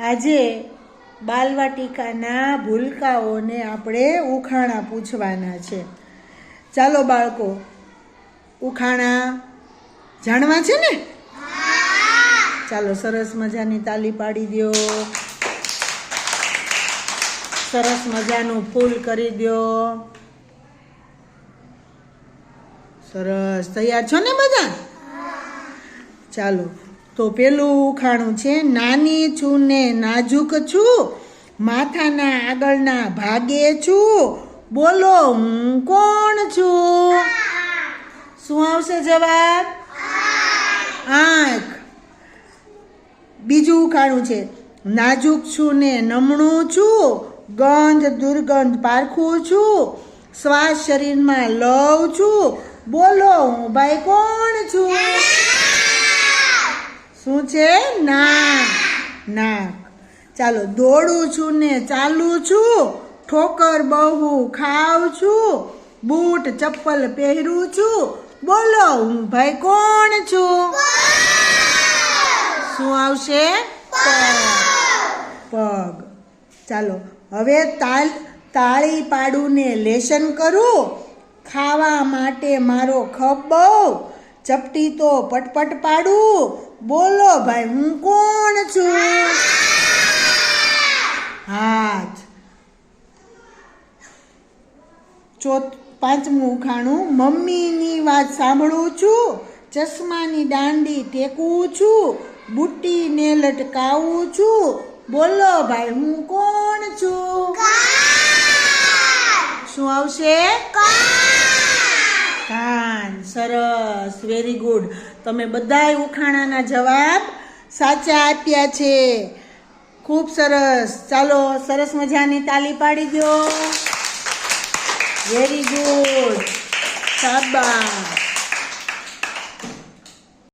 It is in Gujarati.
આજે બાલવાટિકાના ભૂલકાઓને આપણે ઉખાણા પૂછવાના છે. ચાલો બાળકો, ઉખાણા જાણવા છે ને? ચાલો, સરસ મજાની તાલી પાડી દો સરસ મજાનું ફૂલ કરી દો સરસ. તૈયાર છો ને બધા? ચાલો. તો પેલું ઉખાણું છે, નાની છું ને નાજુક છું, માથાના આગળના ભાગે છું, બોલો હું કોણ છું? શું આવશે જવાબ? આંખ. બીજું ઉખાણું છે, નાજુક છું ને નમણું છું, ગંધ દુર્ગંધ પારખું છું, શ્વાસ શરીરમાં લઉં છું, બોલો હું ભાઈ કોણ છું? શું છે? નાક. નાક. ચાલો, દોડું છું ને ચાલું છું. ઠોકર બહુ ખાવ છું. બૂટ, ચપ્પલ પહેરું છું. બોલો, હું ભાઈ કોણ છું? શું આવશે? પગ. ચાલો, હવે તાલ, તાળી પાડું ને લેશન કરું. ખાવા માટે મારો ખપ બહુ ચપટી તો પટપટ પાડું. બોલો ભાઈ હું કોણ છું? હાથ. ચોથ પાંચમું ઉખાણું મમ્મીની વાત સાંભળું છું ચશ્માની દાંડી ટેકું છું બુટ્ટીને લટકાવું છું. બોલો ભાઈ હું કોણ છું? શું આવશે? કાન સરસ વેરી ગુડ તમે બધાય ઉખાણાના જવાબ સાચા આપ્યા છે. ખૂબ સરસ. ચાલો, સરસ મજાની તાલી પાડી દો. વેરી ગુડ શાબાશ.